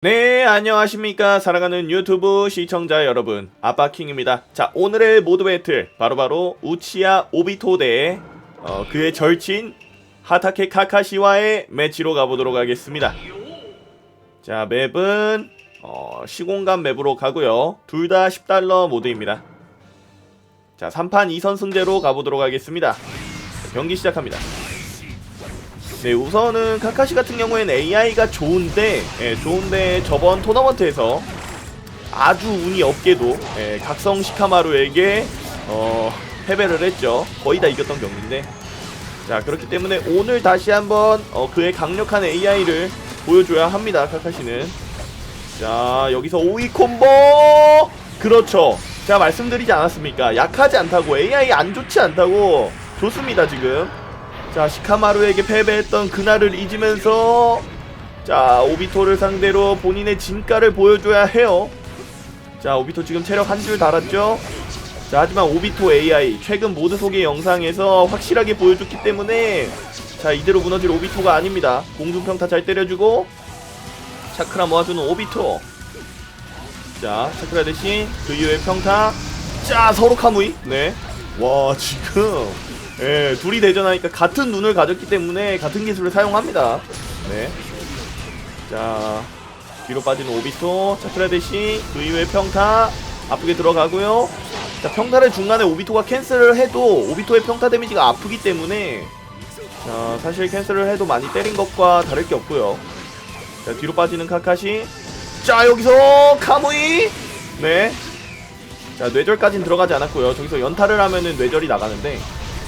네, 안녕하십니까. 사랑하는 유튜브 시청자 여러분. 아빠킹입니다. 자, 오늘의 모드 배틀. 바로 바로 우치야 오비토 대 어, 그의 절친 하타케 카카시와의 매치로 가보도록 하겠습니다. 자, 맵은 어, 시공간 맵으로 가고요. 둘 다 10달러 모드입니다. 자, 3판 2선 승제로 가보도록 하겠습니다. 자, 경기 시작합니다. 네, 우선은 카카시 같은 경우에는 AI가 좋은데, 예, 좋은데 저번 토너먼트에서 아주 운이 없게도 예, 각성 시카마루에게 어, 패배를 했죠. 거의 다 이겼던 경기인데, 자 그렇기 때문에 오늘 다시 한번 어, 그의 강력한 AI를 보여줘야 합니다. 카카시는. 자 여기서 오이 콤보, 그렇죠. 제가 말씀드리지 않았습니까? 약하지 않다고 AI 안 좋지 않다고 좋습니다 지금. 자 시카마루에게 패배했던 그날을 잊으면서 자 오비토를 상대로 본인의 진가를 보여줘야 해요 자 오비토 지금 체력 한 줄 달았죠 자 하지만 오비토 AI 최근 모드 소개 영상에서 확실하게 보여줬기 때문에 자 이대로 무너질 오비토가 아닙니다 공중평타 잘 때려주고 차크라 모아주는 오비토 자 차크라 대신 그 이후에 평타 자 서로 카무이 네와 지금 예, 둘이 대전하니까 같은 눈을 가졌기 때문에 같은 기술을 사용합니다. 네. 자, 뒤로 빠지는 오비토, 차트라 대시, 그 이후에 평타, 아프게 들어가고요. 자, 평타를 중간에 오비토가 캔슬을 해도 오비토의 평타 데미지가 아프기 때문에 자, 사실 캔슬을 해도 많이 때린 것과 다를 게 없고요. 자, 뒤로 빠지는 카카시. 자, 여기서 카무이. 네. 자, 뇌절까지는 들어가지 않았고요. 저기서 연타를 하면은 뇌절이 나가는데.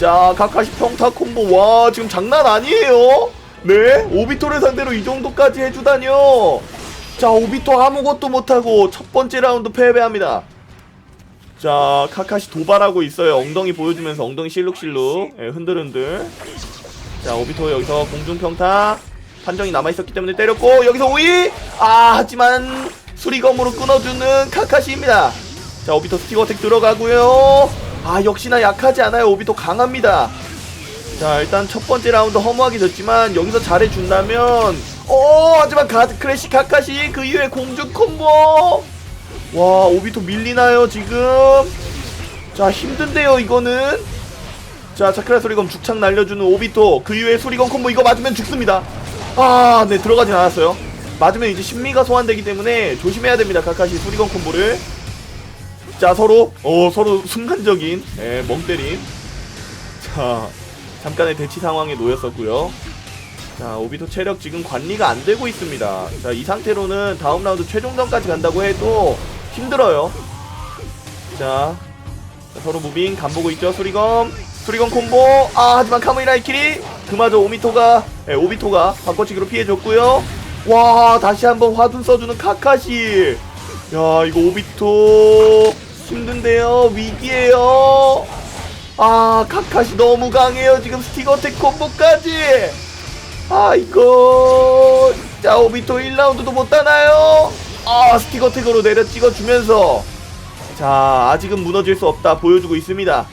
자 카카시 평타 콤보. 와 지금 장난 아니에요. 네. 오비토를 상대로 이 정도까지 해주다뇨 자 오비토 아무것도 못하고 첫 번째 라운드 패배합니다. 자 카카시 도발하고 있어요. 엉덩이 보여주면서 엉덩이 실룩실룩. 예, 흔들흔들. 자 오비토 여기서 공중평타 판정이 남아있었기 때문에 때렸고 여기서 오이! 아 하지만 수리검으로 끊어주는 카카시입니다. 자 오비토 스티거 텍 들어가고요. 아 역시나 약하지 않아요. 오비토 강합니다. 자 일단 첫 번째 라운드 허무하게 졌지만 여기서 잘해준다면 어 하지만 가드 크래시 카카시 그 이후에 공중 콤보! 와 오비토 밀리나요 지금? 자 힘든데요 이거는? 자 차크라 수리검 죽창 날려주는 오비토 그 이후에 수리검 콤보 이거 맞으면 죽습니다 아 네 들어가진 않았어요. 맞으면 이제 심리가 소환되기 때문에 조심해야 됩니다 카카시 수리검 콤보를. 자 서로 어 서로 순간적인 예, 멍 때림 자 잠깐의 대치 상황에 놓였었고요. 자 오비토 체력 지금 관리가 안 되고 있습니다. 자 이 상태로는 다음 라운드 최종전까지 간다고 해도 힘들어요. 자, 자, 서로 무빙 간보고 있죠 수리검. 수리검 콤보. 아 하지만 카무이라이 키리 그마저 오미토가 예, 오비토가 바꿔치기로 피해줬고요. 와 다시 한번 화둔 써주는 카카시. 야 이거 오비토 힘든데요. 위기에요. 아 카카시 너무 강해요. 지금 스티거텍 콤보까지. 아 이거 자 오비토 1라운드도 못 따나요? 아 스티거텍으로 내려 찍어주면서. 자 아직은 무너질 수 없다 보여주고 있습니다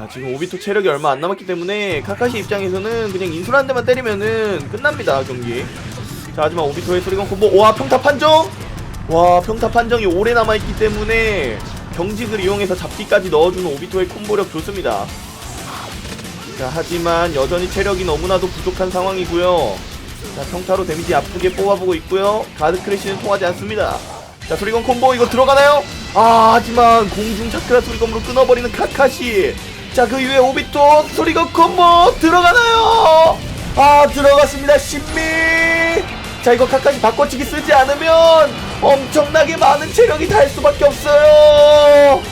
자 지금 오비토 체력이 얼마 안 남았기 때문에 카카시 입장에서는 그냥 인술 한 대만 때리면은 끝납니다 경기. 자 하지만 오비토의 수리건 콤보. 와 평타 판정? 와 평타 판정이 오래 남아있기 때문에 경직을 이용해서 잡기까지 넣어주는 오비토의 콤보력 좋습니다. 자 하지만 여전히 체력이 너무나도 부족한 상황이고요. 자 평타로 데미지 아프게 뽑아보고 있고요. 가드 크래시는 통하지 않습니다. 자 수리건 콤보 이거 들어가나요? 아 하지만 공중 차크라 수리건으로 끊어버리는 카카시 자 그 이후에 오비토 수리건 콤보 들어가나요? 아 들어갔습니다 신미. 자 이거 카카시 바꿔치기 쓰지 않으면 엄청나게 많은 체력이 달 수밖에 없어요.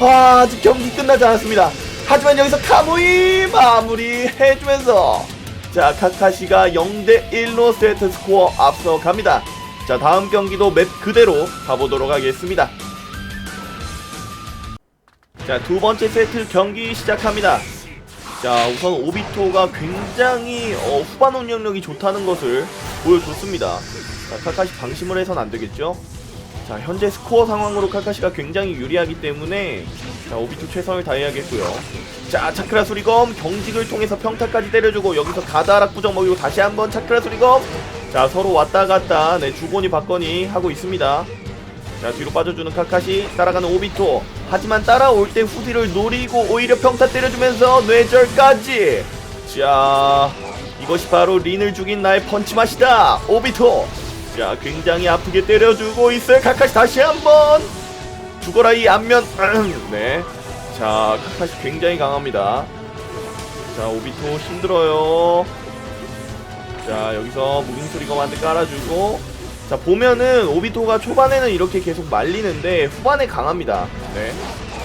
아 아직 경기 끝나지 않았습니다. 하지만 여기서 카무이 마무리 해주면서 자 카카시가 0대1로 세트 스코어 앞서갑니다. 자 다음 경기도 맵 그대로 가보도록 하겠습니다 자 두 번째 세트 경기 시작합니다. 자 우선 오비토가 굉장히 어, 후반 운영력이 좋다는 것을 보여줬습니다. 자 카카시 방심을 해선 안 되겠죠? 자 현재 스코어 상황으로 카카시가 굉장히 유리하기 때문에 자 오비토 최선을 다해야겠고요. 자 차크라 수리검 경직을 통해서 평타까지 때려주고 여기서 가다락 부정 먹이고 다시 한번 차크라 수리검. 자 서로 왔다 갔다 네 주거니 받거니 하고 있습니다 자 뒤로 빠져주는 카카시. 따라가는 오비토. 하지만 따라올 때 후디를 노리고 오히려 평타 때려주면서 뇌절까지. 자 이것이 바로 린을 죽인 나의 펀치 맛이다. 오비토. 자 굉장히 아프게 때려주고 있어요. 카카시 다시 한번. 죽어라 이 안면. 네자 카카시 굉장히 강합니다. 자 오비토 힘들어요. 자 여기서 무빙 소리검한테 깔아주고 자 보면은 오비토가 초반에는 이렇게 계속 말리는데 후반에 강합니다. 네.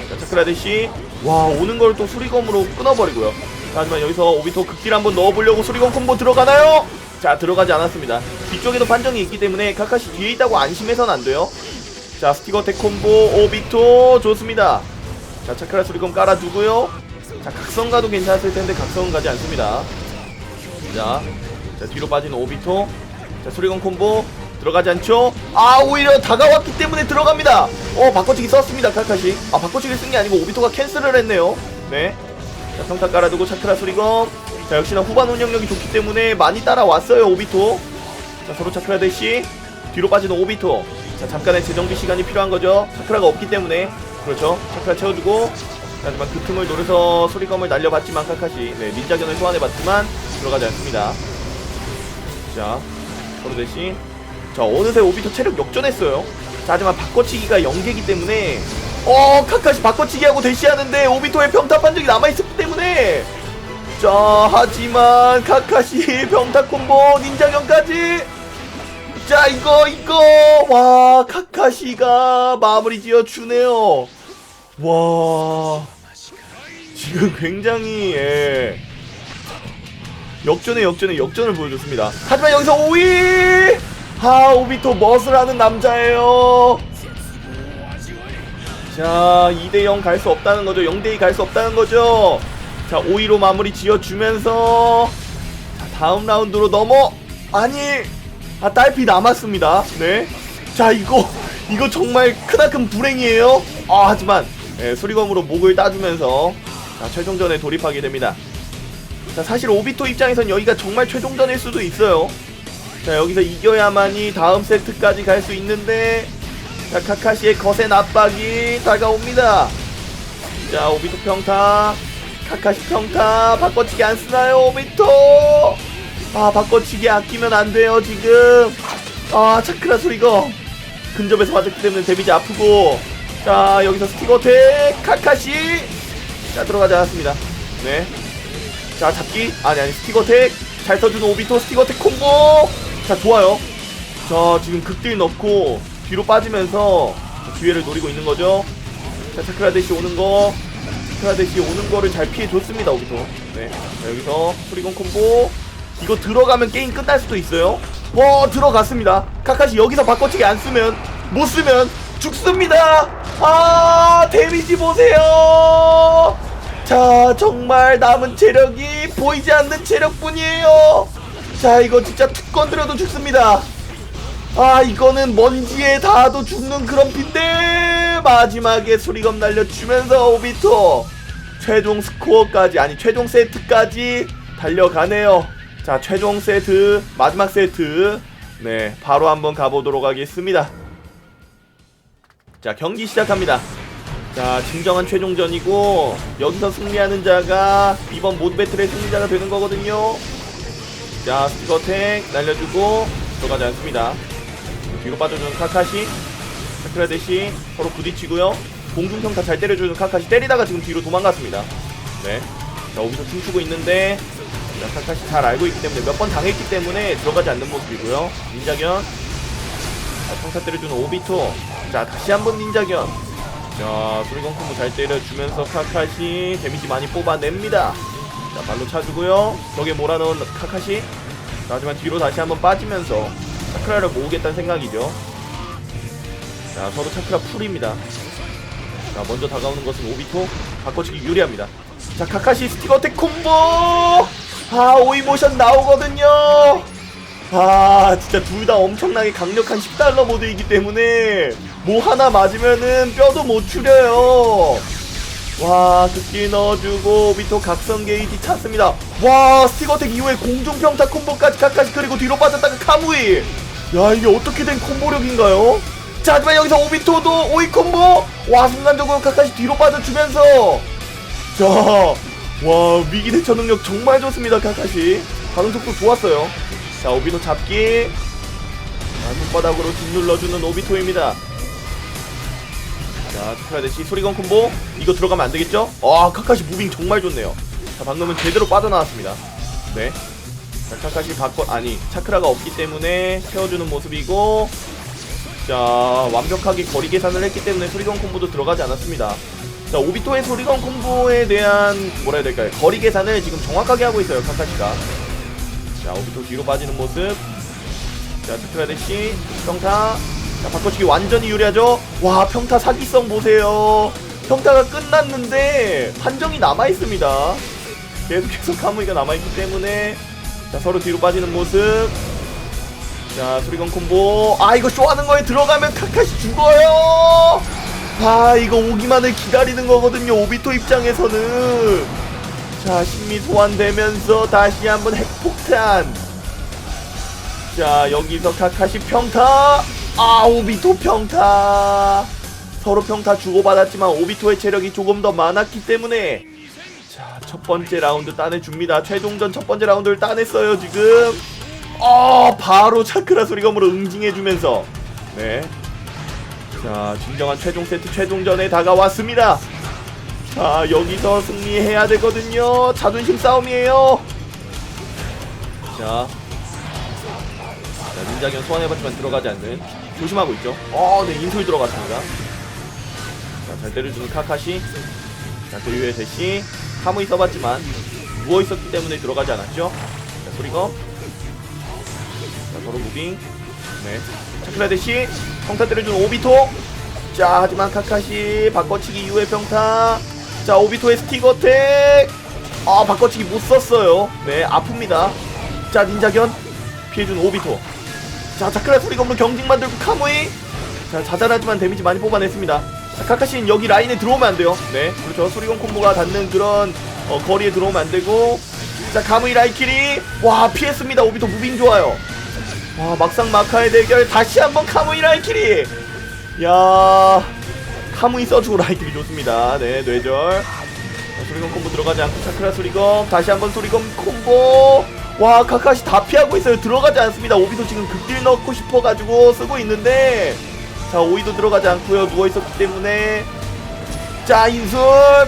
자, 차크라데시. 와 오는 걸 또 수리검으로 끊어버리고요. 자, 하지만 여기서 오비토 극딜 한번 넣어보려고 수리검 콤보 들어가나요? 자 들어가지 않았습니다. 뒤쪽에도 판정이 있기 때문에 카카시 뒤에 있다고 안심해선 안 돼요. 자 스티거 텍 콤보 오비토. 좋습니다. 자 차크라 수리검 깔아두고요. 자 각성가도 괜찮았을 텐데 각성은 가지 않습니다. 자, 자 뒤로 빠지는 오비토. 자 수리검 콤보 들어가지 않죠? 아 오히려 다가왔기 때문에 들어갑니다. 어 바꿔치기 썼습니다 카카시. 아 바꿔치기 쓴 게 아니고 오비토가 캔슬을 했네요. 네 자 평타 깔아두고 차크라 수리검. 자 역시나 후반 운영력이 좋기 때문에 많이 따라왔어요 오비토. 자 서로 차크라 대시. 뒤로 빠지는 오비토. 자 잠깐의 재정비 시간이 필요한 거죠. 차크라가 없기 때문에. 그렇죠. 차크라 채워주고. 자, 하지만 그 틈을 노려서 수리검을 날려봤지만 카카시. 네 닌자견을 소환해봤지만 들어가지 않습니다. 자 서로 대시 자 어느새 오비토 체력 역전했어요. 자 하지만 바꿔치기가 연계이기 때문에 어 카카시 바꿔치기하고 대시하는데 오비토의 평타 판정이 남아있었기 때문에. 자 하지만 카카시 평타 콤보 닌자견까지. 자 이거 이거. 와 카카시가 마무리 지어 주네요. 와 지금 굉장히 예. 역전에 역전에 역전을 보여줬습니다. 하지만 여기서 오이 하 오비토 멋을 하는 남자예요. 자 2대0 갈 수 없다는 거죠. 0대2 갈 수 없다는 거죠. 자 5위로 마무리 지어주면서 자, 다음 라운드로 넘어. 아니 아 딸피 남았습니다. 네 자 이거 이거 정말 크나큰 불행이에요. 아 하지만 예, 수리검으로 목을 따주면서 자 최종전에 돌입하게 됩니다. 자 사실 오비토 입장에선 여기가 정말 최종전일 수도 있어요 자 여기서 이겨야만이 다음 세트까지 갈 수 있는데 자 카카시의 거센 압박이 다가옵니다. 자 오비토 평타. 카카시 평타. 바꿔치기 안 쓰나요 오비토? 아 바꿔치기 아끼면 안 돼요 지금. 아 차크라 소리가 근접에서 맞았기 때문에 데미지 아프고. 자 여기서 스티거텍 카카시. 자 들어가지 않았습니다. 네자 잡기. 아니 아니 스티거텍 잘 써주는 오비토 스티거텍 콤보 자 좋아요. 자 지금 극딜 넣고 뒤로 빠지면서 기회를 노리고 있는 거죠. 자 차크라데시 오는 거. 차크라데시 오는 거를 잘 피해 줬습니다 오비토 네. 자, 여기서 프리건 콤보. 이거 들어가면 게임 끝날 수도 있어요. 어 들어갔습니다. 카카시 여기서 바꿔치기 안 쓰면 못 쓰면 죽습니다. 아 데미지 보세요. 자 정말 남은 체력이 보이지 않는 체력뿐이에요 자 이거 진짜 툭 건드려도 죽습니다. 아 이거는 먼지에 닿아도 죽는 그런 핀데 마지막에 수리검 날려주면서 오비토 최종 스코어까지 아니 최종 세트까지 달려가네요. 자 최종 세트 마지막 세트. 네 바로 한번 가보도록 하겠습니다. 자 경기 시작합니다. 자 진정한 최종전이고 여기서 승리하는 자가 이번 모드 배틀의 승리자가 되는 거거든요 자 스티거텍 날려주고 들어가지 않습니다. 뒤로 빠져주는 카카시. 차크라데시 서로 부딪히고요. 공중평타 잘 때려주는 카카시. 때리다가 지금 뒤로 도망갔습니다. 네자 오비서 춤추고 있는데 자, 카카시 잘 알고 있기 때문에 몇 번 당했기 때문에 들어가지 않는 모습이고요. 닌자견. 자, 평타 때려주는 오비토. 자 다시 한번 닌자견. 자 수리건 콤보 잘 때려주면서 카카시 데미지 많이 뽑아냅니다 자 발로 차주고요. 벽에 몰아넣은 카카시. 자, 하지만 뒤로 다시 한번 빠지면서 차크라를 모으겠다는 생각이죠. 자 서로 차크라 풀입니다. 자 먼저 다가오는 것은 오비토. 바꿔치기 유리합니다. 자 카카시 스티거텍 콤보! 아 오이 모션 나오거든요. 아 진짜 둘 다 엄청나게 강력한 10달러 모드이기 때문에 뭐 하나 맞으면은 뼈도 못 추려요. 와, 극딜 넣어주고 오비토 각성 게이지 찼습니다. 와, 스티거텍 이후에 공중평타 콤보까지 카카시 그리고 뒤로 빠졌다가 카무이. 야, 이게 어떻게 된 콤보력인가요? 자, 하지만 여기서 오비토도 오이 콤보. 와, 순간적으로 카카시 뒤로 빠져주면서. 자, 와, 위기 대처 능력 정말 좋습니다, 카카시. 반응 속도 좋았어요. 자, 오비토 잡기. 자, 손바닥으로 뒷 눌러주는 오비토입니다. 자, 투카데시 소리건 콤보. 이거 들어가면 안 되겠죠? 아, 카카시 무빙 정말 좋네요. 자, 방금은 제대로 빠져나왔습니다. 네. 자, 카카시 바꿔, 아니, 차크라가 없기 때문에 채워주는 모습이고. 자, 완벽하게 거리 계산을 했기 때문에 소리건 콤보도 들어가지 않았습니다. 자, 오비토의 소리건 콤보에 대한, 뭐라 해야 될까요? 거리 계산을 지금 정확하게 하고 있어요, 카카시가. 자, 오비토 뒤로 빠지는 모습. 자, 차크라데시, 평타. 자, 바꿔치기 완전히 유리하죠? 와, 평타 사기성 보세요. 평타가 끝났는데, 판정이 남아있습니다. 계속해서 카무이가 남아있기 때문에, 자, 서로 뒤로 빠지는 모습. 자, 수리건 콤보. 아, 이거 쇼하는 거에 들어가면 카카시 죽어요! 아, 이거 오기만을 기다리는 거거든요, 오비토 입장에서는. 자, 심리 소환되면서 다시 한번 핵폭탄. 자 여기서 카카시 평타 아 오비토 평타. 서로 평타 주고받았지만 오비토의 체력이 조금 더 많았기 때문에. 자 첫 번째 라운드 따내줍니다. 최종전 첫 번째 라운드를 따냈어요 지금. 어 바로 차크라 소리검으로 응징해주면서. 네자 진정한 최종 세트 최종전에 다가왔습니다. 자 여기서 승리해야 되거든요. 자존심 싸움이에요. 자 자, 닌자견 소환해봤지만 들어가지 않는 조심하고 있죠. 어, 네 인솔 들어갔습니다. 자, 잘 때려주는 카카시. 자, 그 이후에 대시 카무이 써봤지만 누워 있었기 때문에 들어가지 않았죠. 자, 소리검. 자, 서로 무빙. 네. 차크라 대시 평타 때려주는 오비토. 자, 하지만 카카시 바꿔치기 이후에 평타. 자, 오비토의 스티거텍. 아, 바꿔치기 못 썼어요. 네, 아픕니다. 자, 닌자견 피해준 오비토. 자, 자크라 소리검으로 경직 만들고 카무이. 자, 자잘하지만 데미지 많이 뽑아냈습니다. 자, 카카시는 여기 라인에 들어오면 안 돼요. 네, 그렇죠. 소리검 콤보가 닿는 그런 어, 거리에 들어오면 안 되고. 자, 카무이 라이키리. 와, 피했습니다. 오비토 무빙 좋아요. 와, 막상 마카의 대결 다시 한번 카무이 라이키리. 야, 카무이 써주고 라이키리 좋습니다. 네, 뇌절. 자, 소리검 콤보 들어가지 않고 차크라 소리검 다시 한번 소리검 콤보 와 카카시 다 피하고 있어요. 들어가지 않습니다. 오비도 지금 극딜 넣고 싶어가지고 쓰고 있는데. 자 오이도 들어가지 않고요. 누워있었기 때문에. 자 인술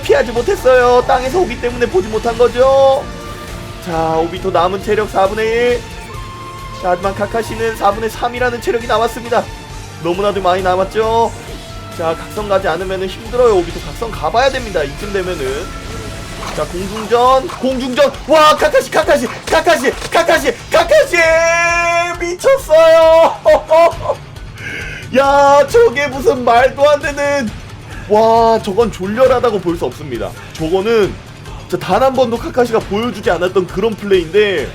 피하지 못했어요. 땅에서 오기 때문에 보지 못한 거죠. 자 오비토 남은 체력 4분의 1 자, 하지만 카카시는 4분의 3이라는 체력이 남았습니다. 너무나도 많이 남았죠. 자 각성 가지 않으면 힘들어요. 오비토 각성 가봐야 됩니다. 이쯤 되면은 자 공중전 공중전. 와 카카시 카카시 카카시 카카시 카카시 미쳤어요. 야 저게 무슨 말도 안 되는. 와 저건 졸렬하다고 볼 수 없습니다. 저거는 단 한 번도 카카시가 보여주지 않았던 그런 플레이인데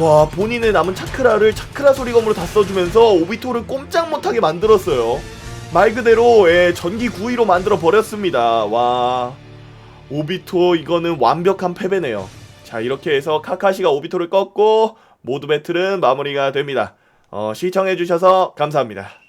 와 본인의 남은 차크라를 차크라 소리검으로 다 써주면서 오비토를 꼼짝 못하게 만들었어요. 말 그대로 예, 전기 구이로 만들어 버렸습니다. 와 오비토 이거는 완벽한 패배네요. 자 이렇게 해서 카카시가 오비토를 꺾고 모두 배틀은 마무리가 됩니다. 어, 시청해주셔서 감사합니다.